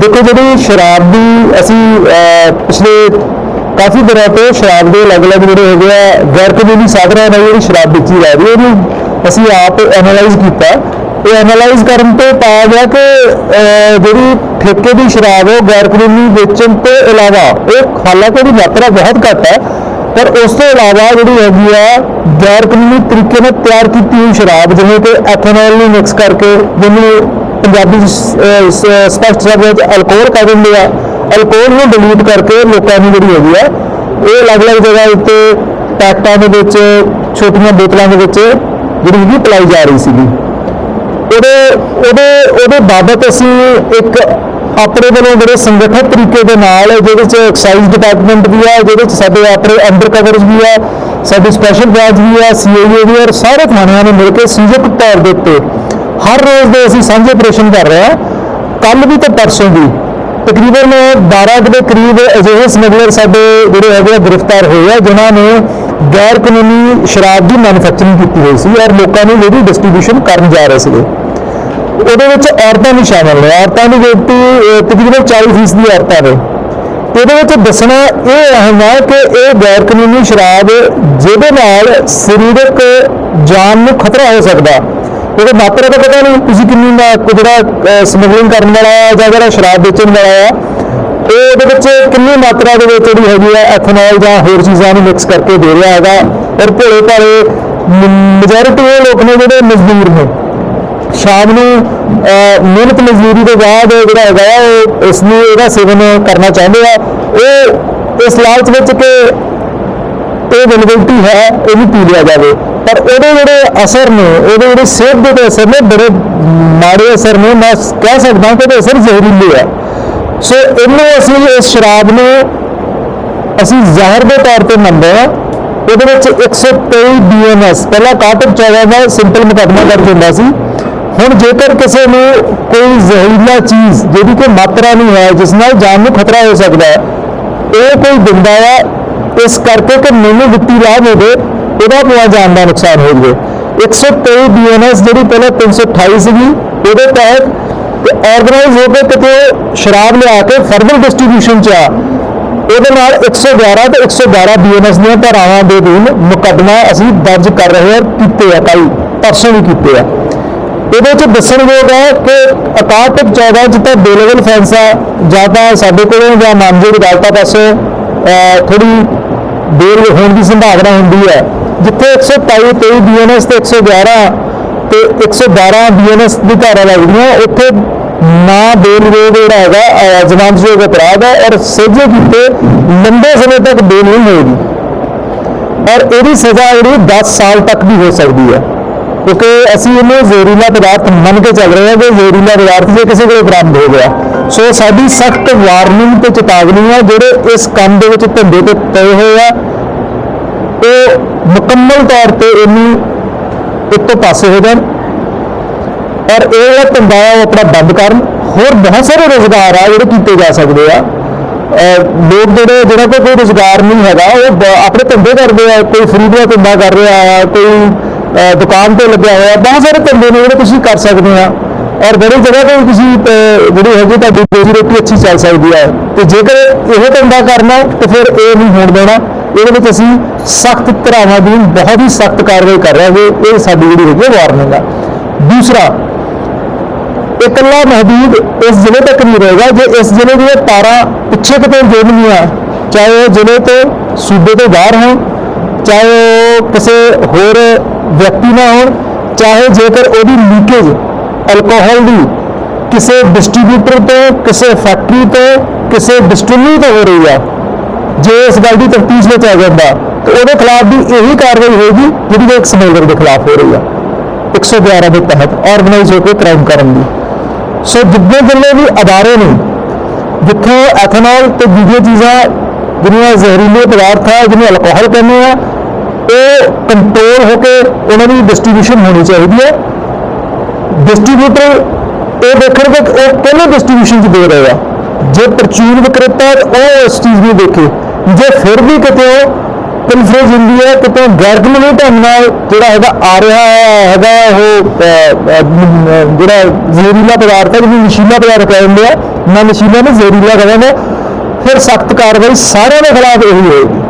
ਦੇਖੋ ਜਿਹੜੀ ਸ਼ਰਾਬ ਦੀ ਅਸੀਂ ਪਿਛਲੇ ਕਾਫੀ ਦਿਨਾਂ ਤੋਂ ਸ਼ਰਾਬ ਦੇ ਅਲੱਗ-ਅਲੱਗ ਜਿਹੜੇ ਹੈਗੇ ਆ, ਗੈਰ ਕਾਨੂੰਨੀ ਸਾਧਨਾਂ ਨਾਲ ਜਿਹੜੀ ਸ਼ਰਾਬ ਵੇਚੀ ਜਾ ਰਹੀ ਹੈ, ਉਹਨੂੰ ਅਸੀਂ ਆਪ ਐਨਾਲਾਈਜ਼ ਕੀਤਾ। ਇਹ ਐਨਾਲਾਈਜ਼ ਕਰਨ ਤੋਂ ਪਾਇਆ ਗਿਆ ਕਿ ਜਿਹੜੀ ਠੇਕੇ ਦੀ ਸ਼ਰਾਬ ਹੈ, ਉਹ ਗੈਰ ਕਾਨੂੰਨੀ ਵੇਚਣ ਤੋਂ ਇਲਾਵਾ ਇਹ ਹਾਲਾਂਕਿ ਉਹਦੀ ਮਾਤਰਾ ਬਹੁਤ ਘੱਟ ਹੈ, ਪਰ ਉਸ ਤੋਂ ਇਲਾਵਾ ਜਿਹੜੀ ਹੈਗੀ ਆ, ਗੈਰ ਕਾਨੂੰਨੀ ਤਰੀਕੇ ਨਾਲ ਤਿਆਰ ਕੀਤੀ ਹੋਈ ਸ਼ਰਾਬ, ਜਿਵੇਂ ਕਿ ਐਥਨੋਲ ਨੂੰ ਮਿਕਸ ਕਰਕੇ, ਜਿਹਨੂੰ ਪੰਜਾਬੀ 'ਚ ਸ- ਸਪਸ਼ਟ ਸ਼ਬਦਾਂ ਵਿੱਚ ਅਲਕੋਹਲ ਕਹਿ ਦਿੰਦੇ ਆ। ਅਲਕੋਹਲ ਨੂੰ ਡਿਲੀਟ ਕਰਕੇ ਲੋਕਾਂ ਨੂੰ ਜਿਹੜੀ ਹੈਗੀ ਆ, ਇਹ ਅਲੱਗ-ਅਲੱਗ ਜਗ੍ਹਾ ਉੱਤੇ ਪੈਕਟਾਂ ਦੇ ਵਿੱਚ, ਛੋਟੀਆਂ ਬੋਤਲਾਂ ਦੇ ਵਿੱਚ ਜਿਹੜੀ ਹੈਗੀ ਪਲਾਈ ਜਾ ਰਹੀ ਸੀਗੀ। ਉਹਦੇ ਉਹਦੇ ਉਹਦੇ ਬਾਬਤ ਅਸੀਂ ਇੱਕ ਆਪਣੇ ਵੱਲੋਂ ਜਿਹੜੇ ਸੰਗਠਿਤ ਤਰੀਕੇ ਦੇ ਨਾਲ, ਜਿਹਦੇ 'ਚ ਐਕਸਾਈਜ਼ ਡਿਪਾਰਟਮੈਂਟ ਵੀ ਹੈ ਜਿਹਦੇ 'ਚ ਸਾਡੇ ਆਪਣੇ ਅੰਡਰ ਕਵਰੇਜ ਵੀ ਹੈ ਸਾਡੀ ਸਪੈਸ਼ਲ ਬ੍ਰਾਂਚ ਵੀ ਹੈ ਸੀਆਈਏ ਵੀ ਹੈ ਔਰ ਸਾਰੇ ਥਾਣਿਆਂ ਨੇ ਮਿਲ ਕੇ ਸੰਯੁਕਤ ਤੌਰ ਦੇ ਉੱਤੇ ਹਰ ਰੋਜ਼ ਦੇ ਅਸੀਂ ਸਾਂਝੇ ਆਪਰੇਸ਼ਨ ਕਰ ਰਹੇ ਹਾਂ। ਕੱਲ ਵੀ ਤੇ ਪਰਸੋਂ ਵੀ। ਤਕਰੀਬਨ 12 ਕੁ ਦੇ ਕਰੀਬ ਅਜਿਹੇ ਸਮਗਲਰ ਸਾਡੇ ਜਿਹੜੇ ਹੈਗੇ ਆ ਗ੍ਰਿਫਤਾਰ ਹੋਏ ਆ, ਜਿਨ੍ਹਾਂ ਨੇ ਗੈਰ ਕਾਨੂੰਨੀ ਸ਼ਰਾਬ ਦੀ ਮੈਨੂਫੈਕਚਰਿੰਗ ਕੀਤੀ ਹੋਈ ਸੀ ਔਰ ਲੋਕਾਂ ਨੂੰ ਜਿਹੜੀ ਡਿਸਟ੍ਰੀਬਿਊਸ਼ਨ ਕਰਨ ਜਾ ਰਹੇ ਸੀਗੇ। ਉਹਦੇ ਵਿੱਚ ਔਰਤਾਂ ਵੀ ਸ਼ਾਮਲ ਨੇ। ਔਰਤਾਂ ਦੀ ਗਿਣਤੀ ਤਕਰੀਬਨ 40% ਦੀ ਔਰਤਾਂ ਨੇ। ਇਹਦੇ ਵਿੱਚ ਦੱਸਣਾ ਇਹ ਅਹਿਮ ਹੈ ਕਿ ਇਹ ਗੈਰ ਕਾਨੂੰਨੀ ਸ਼ਰਾਬ ਜਿਹਦੇ ਨਾਲ ਸਰੀਰਕ ਜਾਨ ਨੂੰ ਖਤਰਾ ਹੋ ਸਕਦਾ। ਉਹਦੇ ਮਾਤਰਾ ਦਾ ਪਤਾ ਨਹੀਂ ਤੁਸੀਂ ਕਿੰਨੀ ਜਿਹੜਾ ਸਮਗਲਿੰਗ ਕਰਨ ਵਾਲਾ ਹੈ ਜਾਂ ਜਿਹੜਾ ਸ਼ਰਾਬ ਵੇਚਣ ਵਾਲਾ ਹੈ ਉਹ ਉਹਦੇ ਵਿੱਚ ਕਿੰਨੀ ਮਾਤਰਾ ਦੇ ਵਿੱਚ ਜਿਹੜੀ ਹੈਗੀ ਹੈ ਐਥਨੋਲ ਜਾਂ ਹੋਰ ਚੀਜ਼ਾਂ ਨੂੰ ਮਿਕਸ ਕਰਕੇ ਦੇ ਰਿਹਾ ਹੈਗਾ। ਔਰ ਭੋਲੇ ਭਾਲੇ ਮੈਜੋਰਿਟੀ ਉਹ ਲੋਕ ਨੇ ਜਿਹੜੇ ਮਜ਼ਦੂਰ ਨੇ। ਸ਼ਾਮ ਨੂੰ ਮਿਹਨਤ ਮਜ਼ਦੂਰੀ ਤੋਂ ਬਾਅਦ ਜਿਹੜਾ ਹੈਗਾ ਆ, ਉਹ ਇਸ ਨੂੰ ਇਹਦਾ ਸੇਵਨ ਕਰਨਾ ਚਾਹੁੰਦੇ ਆ। ਉਹ ਇਸ ਲਾਲਚ ਵਿੱਚ ਕਿ ਇਹ ਅਵੇਲੇਬਿਲਟੀ ਹੈ, ਇਹ ਵੀ ਪੀ ਲਿਆ ਜਾਵੇ। ਪਰ ਉਹਦੇ ਜਿਹੜੇ ਅਸਰ ਨੇ, ਉਹਦੇ ਜਿਹੜੇ ਸਿਹਤ ਦੇ ਅਸਰ ਨੇ, ਬੜੇ ਮਾੜੇ ਅਸਰ ਨੇ, ਮੈਂ ਕਹਿ ਸਕਦਾ ਕਿ ਇਹਦੇ ਅਸਰ ਜ਼ਹਿਰੀਲੇ ਹੈ ਸੋ ਇਹਨੂੰ ਅਸੀਂ ਇਸ ਸ਼ਰਾਬ ਨੂੰ ਅਸੀਂ ਜ਼ਹਿਰ ਦੇ ਤੌਰ ਤੇ ਮੰਨਦੇ ਹਾਂ। ਉਹਦੇ ਵਿੱਚ 123 ਬੀਐਨਐਸ ਪਹਿਲਾਂ 61 14 ਦਾ ਸਿੰਪਲ ਮੁਕੱਦਮਾ ਦਰਜ ਹੁੰਦਾ ਸੀ। ਹੁਣ ਜੇਕਰ ਕਿਸੇ ਨੂੰ ਕੋਈ ਜ਼ਹਿਰੀਲਾ ਚੀਜ਼ ਜਿਹਦੀ ਕੋਈ ਮਾਤਰਾ ਨਹੀਂ ਹੈ, ਜਿਸ ਨਾਲ ਜਾਨ ਨੂੰ ਖਤਰਾ ਹੋ ਸਕਦਾ ਹੈ, ਉਹ ਕੋਈ ਦਿੰਦਾ ਆ ਇਸ ਕਰਕੇ ਕਿ ਮੈਨੂੰ ਵਿੱਤੀ ਲਾਭ ਹੋਵੇ, ਉਹਦਾ ਪੂਰਾ ਜਾਨ ਦਾ ਨੁਕਸਾਨ ਹੋ ਜਾਵੇ। 123 ਬੀਐਨਐਸ ਜਿਹੜੀ ਪਹਿਲਾਂ 328 ਸੀਗੀ, ਉਹਦੇ ਤਹਿਤ ਤੇ ਆਰਗੇਨਾਈਜ਼ ਹੋ ਕੇ ਕਿਤੇ ਸ਼ਰਾਬ ਲਿਆ ਕੇ ਫਰਦਰ ਡਿਸਟ੍ਰੀਬਿਊਸ਼ਨ ਚ ਆ। ਉਹਦੇ ਨਾਲ 111 ਤੇ 112 ਬੀਐਨਐਸ ਦੀਆਂ ਧਾਰਾਵਾਂ ਦੇ ਅਧੀਨ ਮੁਕੱਦਮਾ ਅਸੀਂ ਦਰਜ ਕਰ ਰਹੇ ਹਾਂ, ਕੀਤੇ ਆ ਕੱਲ ਪਰਸੋਂ ਵੀ ਕੀਤੇ ਆ। ਇਹਦੇ ਚ ਦੱਸਣਯੋਗ ਹੈ ਕਿ 61 ਤੇ 14 ਚ ਤਾਂ ਦੋ ਲੈਵਲ ਆ, ਜਾਂ ਤਾਂ ਸਾਡੇ ਕੋਲੋਂ ਜਾਂ ਨਾਮਜ਼ਦ ਅਦਾਲਤਾਂ ਪਾਸੋਂ ਥੋੜੀ ਦੇਰ ਹੋਣ ਦੀ ਸੰਭਾਵਨਾ ਹੁੰਦੀ ਹੈ। ਜਿੱਥੇ 127 23 ਬੀਐਨਐਸ ਤੇ 111 ਤੇ 112 ਬੀਐਨਐਸ ਦੀ ਧਾਰਾ ਲੱਗਦੀਆਂ ਉੱਥੇ ਨਾ ਬੇਲ ਰੋਗ ਜਿਹੜਾ ਹੈਗਾ ਅਹ, ਜ਼ਮਾਨਤਯੋਗ ਅਪਰਾਧ ਹੈ ਔਰ ਸਜ਼ੇ ਕੀਤੇ ਲੰਬੇ ਸਮੇਂ ਤੱਕ ਬੇਲ ਨਹੀਂ ਹੋਏਗੀ। ਔਰ ਇਹਦੀ ਸਜ਼ਾ ਜਿਹੜੀ 10 ਸਾਲ ਤੱਕ ਵੀ ਹੋ ਸਕਦੀ ਹੈ। ਕਿਉਂਕਿ ਅਸੀਂ ਇਹਨੂੰ ਜ਼ਹਿਰੀਲਾ ਪਦਾਰਥ ਮੰਨ ਕੇ ਚੱਲ ਰਹੇ ਹਾਂ ਕਿ ਜ਼ਹਿਰੀਲਾ ਪਦਾਰਥ ਜੇ ਕਿਸੇ ਕੋਲ ਬਰਾਮਦ ਹੋ ਗਿਆ। ਸੋ ਸਾਡੀ ਸਖਤ ਵਾਰਨਿੰਗ ਤੇ ਚੇਤਾਵਨੀ ਹੈ ਜਿਹੜੇ ਇਸ ਕੰਮ ਦੇ ਵਿੱਚ ਧੰਦੇ ਤੇ ਪਏ ਹੋਏ ਆ। ਉਹ ਮੁਕੰਮਲ ਤੌਰ ਤੇ ਇਹਨੂੰ ਇੱਕੋ ਪਾਸੇ ਹੋ ਜਾਣ। ਔਰ ਇਹ ਜਿਹੜਾ ਧੰਦਾ ਹੈ, ਉਹ ਆਪਣਾ ਬੰਦ ਕਰਨ। ਹੋਰ ਬਹੁਤ ਸਾਰੇ ਰੋਜ਼ਗਾਰ ਆ ਜਿਹੜੇ ਕੀਤੇ ਜਾ ਸਕਦੇ ਆ। ਅਹ ਲੋਕ ਜਿਹੜੇ ਜਿਹੜਾ ਕੋਲ ਕੋਈ ਰੋਜ਼ਗਾਰ ਨਹੀਂ ਹੈਗਾ, ਉਹ ਆਪਣੇ ਧੰਦੇ ਕਰਦੇ ਆ। ਕੋਈ ਫਰੀ ਦਾ ਧੰਦਾ ਕਰ ਰਿਹਾ ਆ, ਕੋਈ ਦੁਕਾਨ ਤੇ ਲੱਗਿਆ ਹੋਇਆ ਬਹੁਤ ਸਾਰੇ ਧੰਦੇ ਨੇ ਜਿਹੜੇ ਤੁਸੀਂ ਕਰ ਸਕਦੇ ਆ। ਔਰ ਬੜੀ ਜਗ੍ਹਾ ਤੇ ਵੀ ਤੁਸੀਂ ਜਿਹੜੀ ਹੈਗੀ ਤੁਹਾਡੀ ਰੋਜ਼ੀ ਰੋਟੀ ਅੱਛੀ ਚੱਲ ਸਕਦੀ ਹੈ। ਤੇ ਜੇਕਰ ਇਹ ਧੰਦਾ ਕਰਨਾ ਤੇ ਫਿਰ ਇਹ ਨਹੀਂ ਹੋਣ ਦੇਣਾ। ਇਹਦੇ ਵਿੱਚ ਅਸੀਂ ਸਖਤ ਧਰਾਵਾਂ ਦੀ ਬਹੁਤ ਹੀ ਸਖਤ ਕਾਰਵਾਈ ਕਰ ਰਹੇ ਹਾਂ। ਇਹ ਸਾਡੀ ਜਿਹੜੀ ਹੈਗੀ ਵਾਰਨਿੰਗ ਆ। ਦੂਸਰਾ, ਇਕੱਲਾ ਮਹਦੂਦ ਇਸ ਜ਼ਿਲ੍ਹੇ ਤੱਕ ਨਹੀਂ ਰਹੇਗਾ। ਜੇ ਇਸ ਜ਼ਿਲ੍ਹੇ ਦੀਆਂ ਤਾਰਾਂ ਪਿੱਛੇ ਕਿਤੇ ਜੁੜਨੀਆਂ ਚਾਹੇ ਉਹ ਜ਼ਿਲ੍ਹੇ ਤੋਂ ਸੂਬੇ ਤੋਂ ਬਾਹਰ ਹੋਣ, ਚਾਹੇ ਉਹ ਕਿਸੇ ਹੋਰ ਵਿਅਕਤੀ ਨਾ ਹੋਣ, ਚਾਹੇ ਜੇਕਰ ਉਹਦੀ ਲੀਕੇਜ ਅਲਕੋਹਲ ਦੀ ਕਿਸੇ ਡਿਸਟ੍ਰੀਬਿਊਟਰ ਤੋਂ, ਕਿਸੇ ਫੈਕਟਰੀ ਤੋਂ, ਕਿਸੇ ਡਿਸਟ੍ਰੀਬਿਊਟਰ ਤੋਂ ਹੋ ਰਹੀ ਆ, ਜੇ ਇਸ ਗੱਲ ਦੀ ਤਫਤੀਸ਼ ਵਿੱਚ ਆ ਜਾਂਦਾ, ਤੇ ਉਹਦੇ ਖਿਲਾਫ ਵੀ ਇਹੀ ਕਾਰਵਾਈ ਹੋਏਗੀ ਜਿਹੜੀ ਇੱਕ ਸਮਗਲਰ ਦੇ ਖਿਲਾਫ ਹੋ ਰਹੀ ਆ 111 ਦੇ ਤਹਿਤ ਆਰਗੇਨਾਈਜ਼ ਹੋ ਕੇ ਕ੍ਰਾਈਮ ਕਰਨ ਦੀ। ਸੋ ਜਿੰਨੇ ਜਿੰਨੇ ਵੀ ਅਦਾਰੇ ਨੇ, ਜਿੱਥੇ ਐਥਨੋਲ ਤੇ ਦੂਜੀਆਂ ਚੀਜ਼ਾਂ, ਜਿਹੜੀਆਂ ਜ਼ਹਿਰੀਲੇ ਪਦਾਰਥ ਆ ਜਿਹਨੂੰ ਅਲਕੋਹਲ ਕਹਿੰਦੇ ਆ ਉਹ ਕੰਟਰੋਲ ਹੋ ਕੇ ਉਹਨਾਂ ਦੀ ਡਿਸਟ੍ਰੀਬਿਊਸ਼ਨ ਹੋਣੀ ਚਾਹੀਦੀ ਹੈ। ਡਿਸਟ੍ਰੀਬਿਊਟਰ ਇਹ ਦੇਖਣਗੇ ਕਿ ਉਹ ਕਿਹਨੇ ਡਿਸਟ੍ਰੀਬਿਊਸ਼ਨ ਚ ਦੇ ਰਹੇ ਆ। ਜੇ ਪ੍ਰਚੂਨ ਵਿਕਰੇਤਾ ਉਹ ਇਸ ਚੀਜ਼ ਨੂੰ ਦੇਖੇ। ਜੇ ਫਿਰ ਵੀ ਕਿਤੇ ਕਨਫਿਊਜ਼ ਹੁੰਦੀ ਹੈ, ਕਿਤੇ ਗੈਰ ਕਾਨੂੰਨੀ ਢੰਗ ਨਾਲ ਜਿਹੜਾ ਹੈਗਾ ਆ ਰਿਹਾ ਹੈਗਾ ਉਹ ਜਿਹੜਾ ਜ਼ਹਿਰੀਲਾ ਪਦਾਰਥ ਹੈ, ਜਿਹਨੂੰ ਨਸ਼ੀਲਾ ਪਦਾਰਥ ਕਹਿੰਦੇ ਆ ਨਾ ਨਸ਼ੀਲਾ ਨੂੰ ਜ਼ਹਿਰੀਲਾ ਕਰਾਂਗਾ ਫਿਰ ਸਖਤ ਕਾਰਵਾਈ ਸਾਰਿਆਂ ਦੇ ਖਿਲਾਫ ਇਹੀ ਹੋਏਗੀ।